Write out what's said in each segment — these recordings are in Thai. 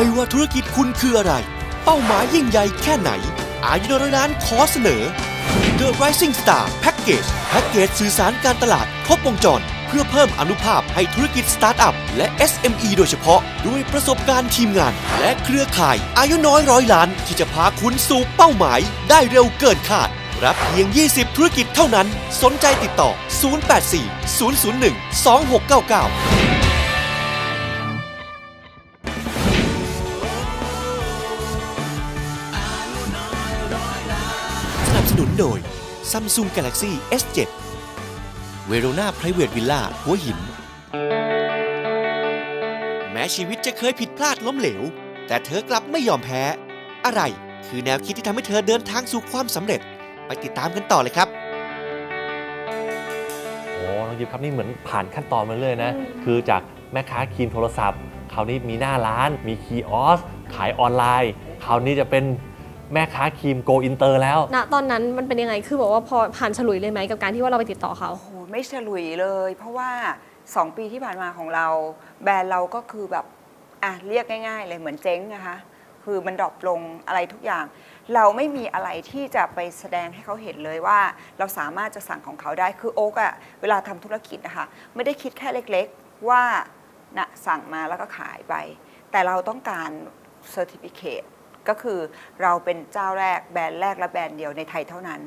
ไม่ว่าธุรกิจคุณคืออะไร เป้าหมายยิ่งใหญ่แค่ไหน อายุน้อยร้านขอเสนอ The Rising Star Package แพ็กเกจสื่อสารการตลาดครบวงจร เพื่อเพิ่มอนุภาพให้ธุรกิจสตาร์ทอัพและ SME โดยเฉพาะ ด้วยประสบการณ์ทีมงาน และเครือข่ายอายุน้อยร้อยล้าน ที่จะพาคุณสู่เป้าหมาย ได้เร็วเกินคาด รับเพียง 20 ธุรกิจเท่านั้น สนใจติดต่อ 084 001 2699 โดย Samsung Galaxy S7 เวโรนา Private Villa หัวหิน แม้ชีวิตจะเคยผิดพลาดล้มเหลว แต่เธอกลับไม่ยอมแพ้ อะไรคือแนวคิดที่ทำให้เธอเดินทางสู่ความสำเร็จ ไปติดตามกันต่อเลยครับโอ้น้องยิบครับนี่เหมือนผ่านขั้นตอนมาเรื่อยนะ คือจากแม่ค้าครีมโทรศัพท์ คราวนี้มีหน้าร้าน มีคีย์ออส ขายออนไลน์ คราวนี้จะเป็น แม่ค้าครีมโกอินเตอร์แล้วณตอนนั้นมันเป็นยังไงคือบอกว่าพอผ่านฉลุยเลยไหมกับการที่ว่าเราไปติดต่อเขาโอ้โหไม่ฉลุยเลย เพราะว่า 2 ปีที่ผ่านมาของเรา แบรนด์เราก็คือแบบอะเรียกง่าย ๆ เลยเหมือนเจ๊งนะคะคือมันดรอปลงอะไรทุกอย่าง เราไม่มีอะไรที่จะไปแสดงให้เขาเห็นเลยว่า เราสามารถจะสั่งของเขาได้คือโอ๊กอะเวลาทำธุรกิจนะคะไม่ได้คิดแค่เล็กๆว่านะสั่งมาแล้วก็ขายไป แต่เราต้องการเซอร์ติฟิเคต ก็คือเราเป็นเจ้าแรกแบรนด์แรกและแบรนด์เดียวในไทยเท่านั้น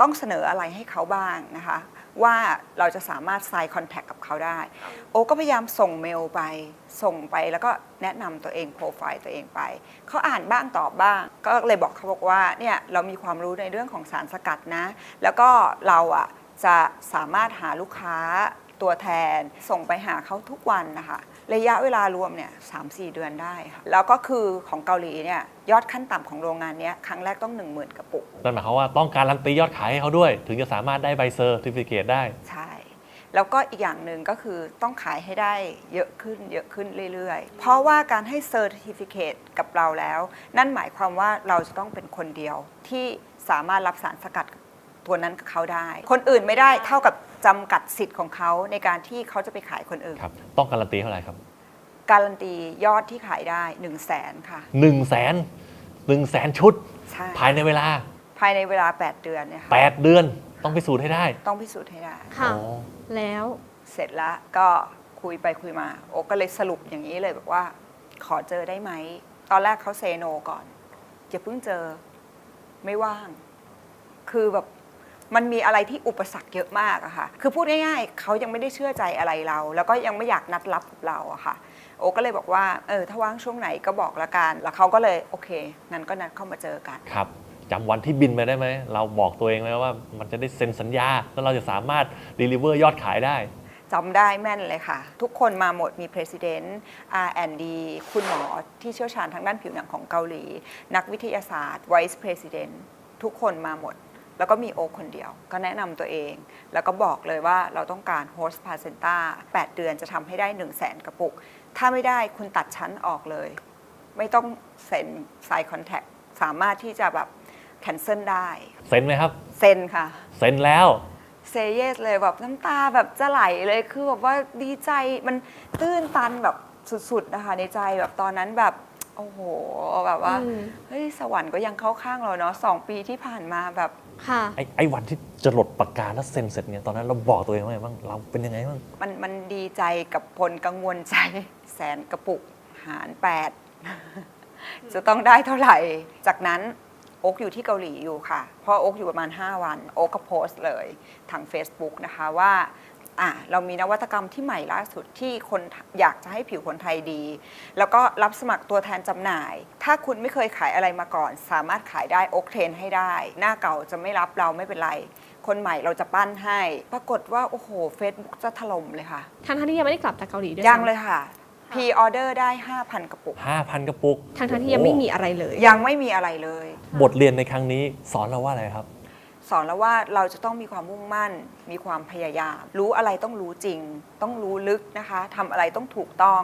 ต้องเสนออะไรให้เขาบ้างนะคะ ว่าเราจะสามารถ sign contact กับเขาได้ โอก็พยายามส่งเมลไป ส่งไปแล้วก็แนะนำตัวเองโปรไฟล์ตัวเองไป เขาอ่านบ้างตอบบ้าง ก็เลยบอกเขาบอกว่าเนี่ยเรามีความรู้ในเรื่องของสารสกัดนะ แล้วก็เราอะจะสามารถหาลูกค้าตัวแทนส่งไปหาเขาทุกวันนะคะ ระยะเวลารวมเนี่ยสามสี่เดือนได้ค่ะแล้วก็คือของเกาหลีเนี่ยยอดขั้นต่ำของโรงงานเนี้ยครั้งแรกต้อง 1 0,000 กระปุกนั่นหมายความว่าต้องการรันตียอดขายให้เขาด้วย ถึงจะสามารถได้ใบเซอร์ติฟิเคตได้ ใช่ แล้วก็อีกอย่างหนึ่งก็คือต้องขายให้ได้เยอะขึ้นเยอะขึ้นเรื่อยๆ เพราะว่าการให้เซอร์ติฟิเคตกับเราแล้ว นั่นหมายความว่าเราจะต้องเป็นคนเดียวที่สามารถรับสารสกัด ตัวนั้นกับเขาได้ คนอื่นไม่ได้เท่ากับจำกัดสิทธิ์ของเขาในการที่เขาจะไปขายคนอื่น ครับ ต้องการันตีเท่าไหร่ครับการันตียอดที่ขายได้ 1 0 0 0 0แสนค่ะ 1 0 0 0 0แสนหนึ่งแสนชุด ใช่ ภายในเวลา ภายในเวลา 8 เดือนเนี่ยค่ะ8 เดือนต้องพิสูจน์ให้ได้ต้องพิสูจน์ให้ได้ ค่ะ อ๋อแล้วเสร็จแล้วก็คุยไปคุยมา โอ้ก็เลยสรุปอย่างนี้เลยบอกว่า ขอเจอได้ไหม ตอนแรกเขาเซโนก่อนอย่าเพิ่งเจอไม่ว่าง คือแบบ มันมีอะไรที่อุปสรรคเยอะมากอะค่ะ คือพูดง่ายๆ เขายังไม่ได้เชื่อใจอะไรเรา แล้วก็ยังไม่อยากนัดรับกับเราอะค่ะ โอ้ก็เลยบอกว่า เออ ถ้าว่างช่วงไหนก็บอกละกัน แล้วเขาก็เลยโอเค งั้นก็นัดเข้ามาเจอกัน ครับจำวันที่บินไปได้ไหม เราบอกตัวเองแล้วว่ามันจะได้เซ็นสัญญา แล้วเราจะสามารถ deliver ยอดขายได้จำได้แม่นเลยค่ะ ทุกคนมาหมดมี President R&D คุณหมอที่เชี่ยวชาญทางด้านผิวหนังของเกาหลี นักวิทยาศาสตร์ Vice President ทุกคนมาหมด แล้วก็มีโอคคนเดียว ก็แนะนำตัวเอง แล้วก็บอกเลยว่าเราต้องการ Host p a c e n t a 8เดือนจะทำให้ได้ 1 0 0 0 0แสนกระปุก ถ้าไม่ได้คุณตัดชั้นออกเลย ไม่ต้องเซ็น Sign Contact สามารถที่จะแบบ cancel ได้เซ็นไหมครับ เซ็นค่ะเซ็นแล้วเซเยสเลยแบบน้ำตาแบบจะไหลเลยคือแบบว่าดีใจมันตื้นตันแบบสุดๆนะคะในใจแบบตอนนั้นแบบ โอ้โหแบบว่าอืมเฮ้ยสวรรค์ก็ยังเข้าข้างเราเนาะสองปีที่ผ่านมาแบบค่ะไอ้ไอ้วันที่จะหลดปากกาแล้วเซ็นเสร็จเนี่ยตอนนั้นเราบอกตัวเองว่าไงบ้างเราเป็นยังไงบ้างมันมันดีใจกับผลกังวลใจแสนกระปุกหารแปดจะต้องได้เท่าไหร่ จากนั้นโอ๊กอยู่ที่เกาหลีอยู่ค่ะเพราะโอ๊กอยู่ประมาณ 5 วัน โอ๊กก็โพสต์เลยทาง Facebook นะคะว่า อะเรามีนวัตกรรมที่ใหม่ล่าสุดที่คนอยากจะให้ผิวคนไทยดี แล้วก็รับสมัครตัวแทนจำหน่าย ถ้าคุณไม่เคยขายอะไรมาก่อน สามารถขายได้โอ๊กเทรนให้ได้ หน้าเก่าจะไม่รับเราไม่เป็นไร คนใหม่เราจะปั้นให้ ปรากฏว่า โอ้โห Facebook จะถล่มเลยค่ะทั้งทที่ยังไม่ได้กลับจากเกาหลีด้วยยังซ้ำเลยค่ะพรีออเดอร์ได้ 5,000 กระปุก 5,000 กระปุกทั้งทั้งที่ยังไม่มีอะไรเลย ยังไม่มีอะไรเลย บทเรียนในครั้งนี้สอนเราว่าอะไรครับ สอนแล้วว่าเราจะต้องมีความมุ่งมั่น มีความพยายาม รู้อะไรต้องรู้จริง ต้องรู้ลึกนะคะทำอะไรต้องถูกต้อง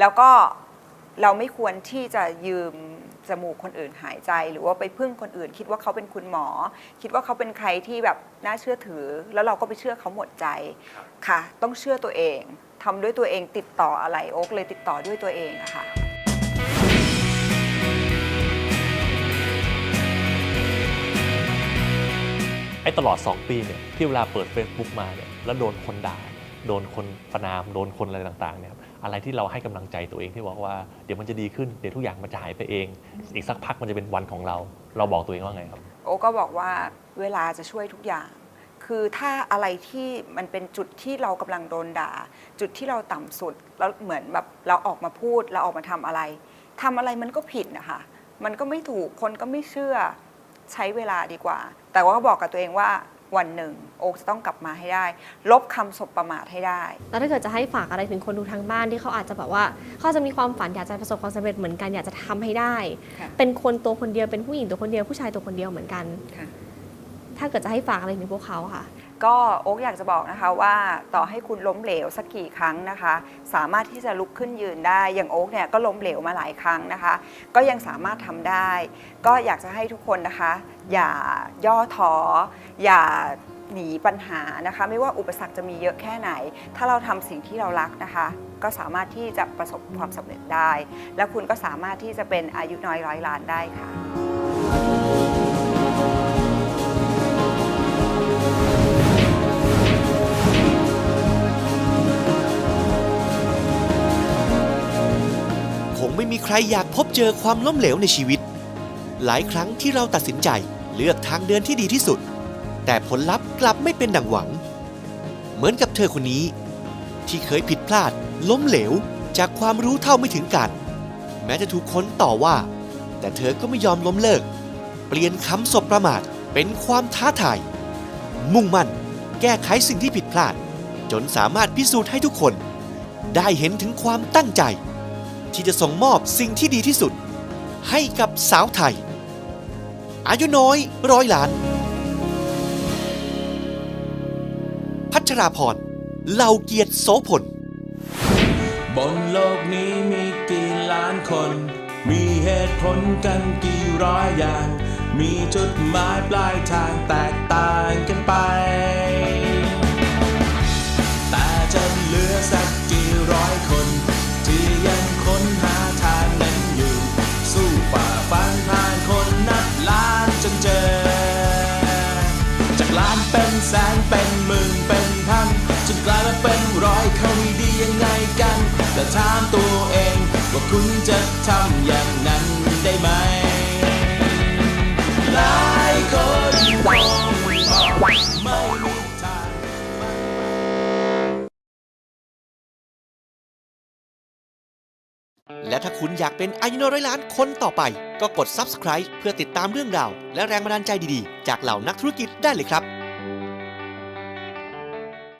แล้วก็เราไม่ควรที่จะยืมจมูกคนอื่นหายใจ หรือว่าไปพึ่งคนอื่น คิดว่าเขาเป็นคุณหมอ คิดว่าเขาเป็นใครที่แบบน่าเชื่อถือ แล้วเราก็ไปเชื่อเขาหมดใจค่ะ ต้องเชื่อตัวเองทำด้วยตัวเองติดต่ออะไรโอ๊กเลยติดต่อด้วยตัวเองอะค่ะ ไอ้ตลอด 2 ปีเนี่ยที่เวลาเปิด Facebook มาเนี่ยแล้วโดนคนด่า โดนคนประนาม โดนคนอะไรต่างๆเนี่ยอะไรที่เราให้กำลังใจตัวเองที่บอกว่าเดี๋ยวมันจะดีขึ้นเดี๋ยวทุกอย่างมันจะหายไปเอง อีกสักพักมันจะเป็นวันของเรา เราบอกตัวเองว่าไงครับ โอ้ก็บอกว่าเวลาจะช่วยทุกอย่าง คือถ้าอะไรที่มันเป็นจุดที่เรากำลังโดนด่า จุดที่เราต่ำสุดแล้วเหมือนแบบเราออกมาพูดเราออกมาทำอะไรทำอะไรมันก็ผิดนะคะมันก็ไม่ถูกคนก็ไม่เชื่อ ใช้เวลาดีกว่า แต่ว่าก็บอกกับตัวเองว่าวันหนึ่ง โอ๊คจะต้องกลับมาให้ได้ ลบคำสบประมาทให้ได้ แล้วถ้าเกิดจะให้ฝากอะไรถึงคนดูทางบ้านที่เขาอาจจะแบบว่า เขาจะมีความฝันอยากจะประสบความสำเร็จเหมือนกันอยากจะทำให้ได้ค่ะเป็นคนตัวคนเดียวเป็นผู้หญิงตัวคนเดียวผู้ชายตัวคนเดียวเหมือนกันค่ะถ้าเกิดจะให้ฝากอะไรถึงพวกเขาค่ะ ก็โอ๊กอยากจะบอกนะคะว่าต่อให้คุณล้มเหลวสักกี่ครั้งนะคะ สามารถที่จะลุกขึ้นยืนได้อย่างโอ๊กเนี่ยก็ล้มเหลวมาหลายครั้งนะคะ ก็ยังสามารถทำได้ ก็อยากจะให้ทุกคนนะคะ อย่าย่อท้ออย่าหนีปัญหานะคะ ไม่ว่าอุปสรรคจะมีเยอะแค่ไหน ถ้าเราทำสิ่งที่เรารักนะคะ ก็สามารถที่จะประสบความสำเร็จได้ และคุณก็สามารถที่จะเป็นอายุน้อยร้อยล้านได้ค่ะ รอยากพบเจอความล้มเหลวในชีวิต หลายครั้งที่เราตัดสินใจเลือกทางเดินที่ดีที่สุด แต่ผลลัพธ์กลับไม่เป็นดังหวัง เหมือนกับเธอคนนี้ ที่เคยผิดพลาด ล้มเหลวจากความรู้เท่าไม่ถึงกันแม้จะถูกค้นต่อว่า แต่เธอก็ไม่ยอมล้มเลิก เปลี่ยนคำสบประมาทเป็นความท้าทาย มุ่งมั่น แก้ไขสิ่งที่ผิดพลาด จนสามารถพิสูจน์ให้ทุกคน ได้เห็นถึงความตั้งใจ ที่จะส่งมอบสิ่งที่ดีที่สุด ให้กับสาวไทย อายุน้อยร้อยล้าน พัชราพรเหล่าเกียรติโสพล บนโลกนี้มีกี่ล้านคน มีเหตุผลกันกี่ร้อยอย่าง มีจุดหมายปลายทางแตกต่างกันไป แต่จะเหลือสัก จนกลายมาเป็นรอยเขามีดียังไงกัน แต่ถามตัวเองว่าคุณจะทำอย่างนั้นได้ไหม หลายคนคงบอกไม่มีทางและถ้าคุณอยากเป็นอายุนร้อยล้านคนต่อไป ก็กด subscribe เพื่อติดตามเรื่องราว และแรงบันดาลใจดีๆ จากเหล่านักธุรกิจได้เลยครับ